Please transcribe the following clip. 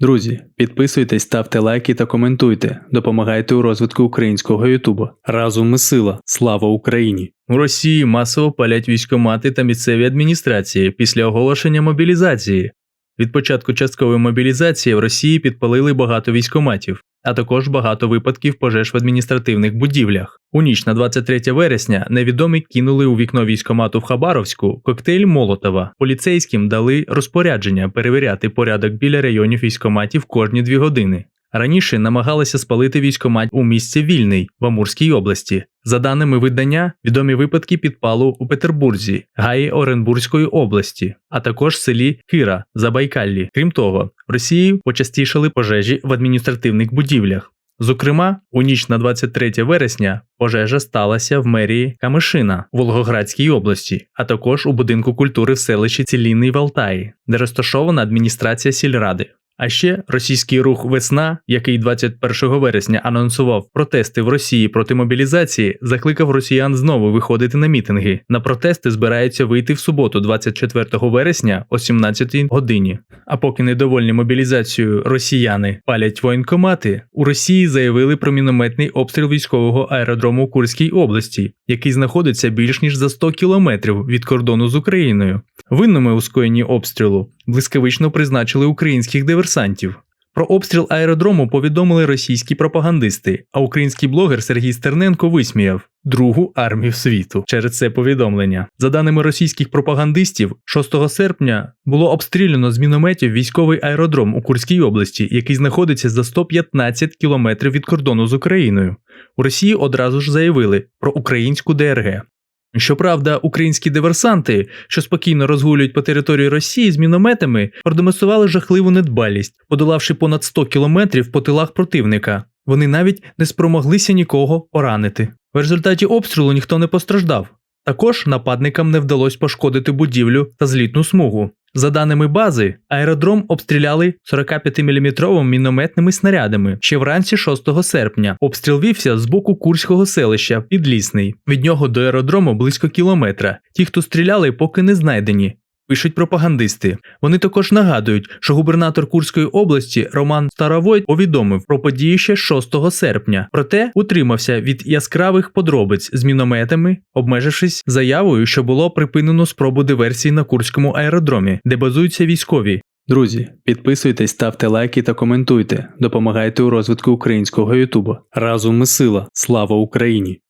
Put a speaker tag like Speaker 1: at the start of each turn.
Speaker 1: Друзі, підписуйтесь, ставте лайки та коментуйте. Допомагайте у розвитку українського Ютубу. Разом ми сила. Слава Україні!
Speaker 2: В Росії масово палять військомати та місцеві адміністрації після оголошення мобілізації. Від початку часткової мобілізації в Росії підпалили багато військоматів, а також багато випадків пожеж в адміністративних будівлях. У ніч на 23 вересня невідомі кинули у вікно військомату в Хабаровську коктейль Молотова. Поліцейським дали розпорядження перевіряти порядок біля районів військоматів кожні дві години. Раніше намагалися спалити військомат у місті Вільний в Амурській області. За даними видання, відомі випадки підпалу у Петербурзі, Гаї Оренбурзької області, а також селі Кира Забайкаллі. Крім того, в Росії почастішали пожежі в адміністративних будівлях. Зокрема, у ніч на 23 вересня пожежа сталася в мерії Камишина Волгоградській області, а також у будинку культури в селищі Цілінний в Алтаї, де розташована адміністрація сільради. А ще російський рух Весна, який 21 вересня анонсував протести в Росії проти мобілізації, закликав росіян знову виходити на мітинги. На протести збираються вийти в суботу, 24 вересня о 17 годині. А поки недовольні мобілізацією росіяни палять воєнкомати, у Росії заявили про мінометний обстріл військового аеродрому у Курській області, який знаходиться більш ніж за 100 кілометрів від кордону з Україною. Винними у скоєнні обстрілу блискавично призначили українських диверсантів. Про обстріл аеродрому повідомили російські пропагандисти, а український блогер Сергій Стерненко висміяв другу армію світу через це повідомлення. За даними російських пропагандистів, 6 серпня було обстріляно з мінометів військовий аеродром у Курській області, який знаходиться за 115 кілометрів від кордону з Україною. У Росії одразу ж заявили про українську ДРГ. Щоправда, українські диверсанти, що спокійно розгулюють по території Росії з мінометами, продемонстрували жахливу недбалість, подолавши понад 100 кілометрів по тилах противника. Вони навіть не спромоглися нікого поранити. В результаті обстрілу ніхто не постраждав. Також нападникам не вдалося пошкодити будівлю та злітну смугу. За даними бази, аеродром обстріляли 45-мм мінометними снарядами ще вранці 6 серпня. Обстріл вівся з боку Курського селища Підлісний. Від нього до аеродрому близько кілометра. Ті, хто стріляли, поки не знайдені. Пишуть пропагандисти. Вони також нагадують, що губернатор Курської області Роман Старовойт повідомив про події ще 6 серпня, проте утримався від яскравих подробиць з мінометами, обмежившись заявою, що було припинено спробу диверсії на Курському аеродромі, де базуються військові.
Speaker 1: Друзі, підписуйтесь, ставте лайки та коментуйте. Допомагайте у розвитку українського Ютубу. Разом ми сила. Слава Україні!